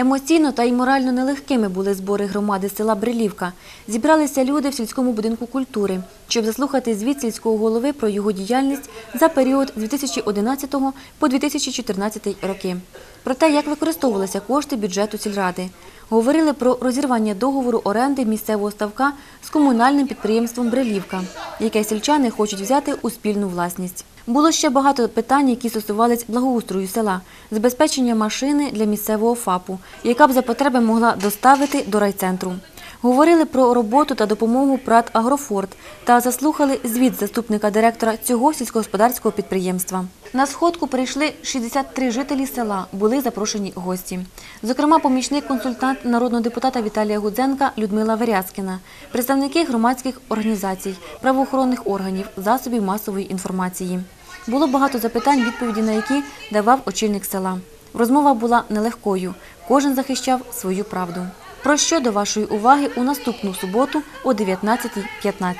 Емоційно та й морально нелегкими були збори громади села Брилівка. Зібралися люди в сільському будинку культури, щоб заслухати звіт сільського голови про його діяльність за період з 2011 по 2014 роки. Про те, як використовувалися кошти бюджету сільради. Говорили про розірвання договору оренди місцевого ставка з комунальним підприємством Брилівка, яке сільчани хочуть взяти у спільну власність. Було ще багато питань, які стосувались благоустрою села, забезпечення машини для місцевого ФАПу, яка б за потреби могла доставити до райцентру. Говорили про роботу та допомогу ПРАТ «Агрофорт» та заслухали звіт заступника директора цього сільськогосподарського підприємства. На сходку прийшли 63 жителі села, були запрошені гості. Зокрема, помічник консультант народного депутата Віталія Гудзенка Людмила Верязкіна, представники громадських організацій, правоохоронних органів, засобів масової інформації. Було багато запитань, відповіді на які давав очільник села. Розмова була нелегкою. Кожен захищав свою правду. Про що до вашої уваги у наступну суботу о 19.15.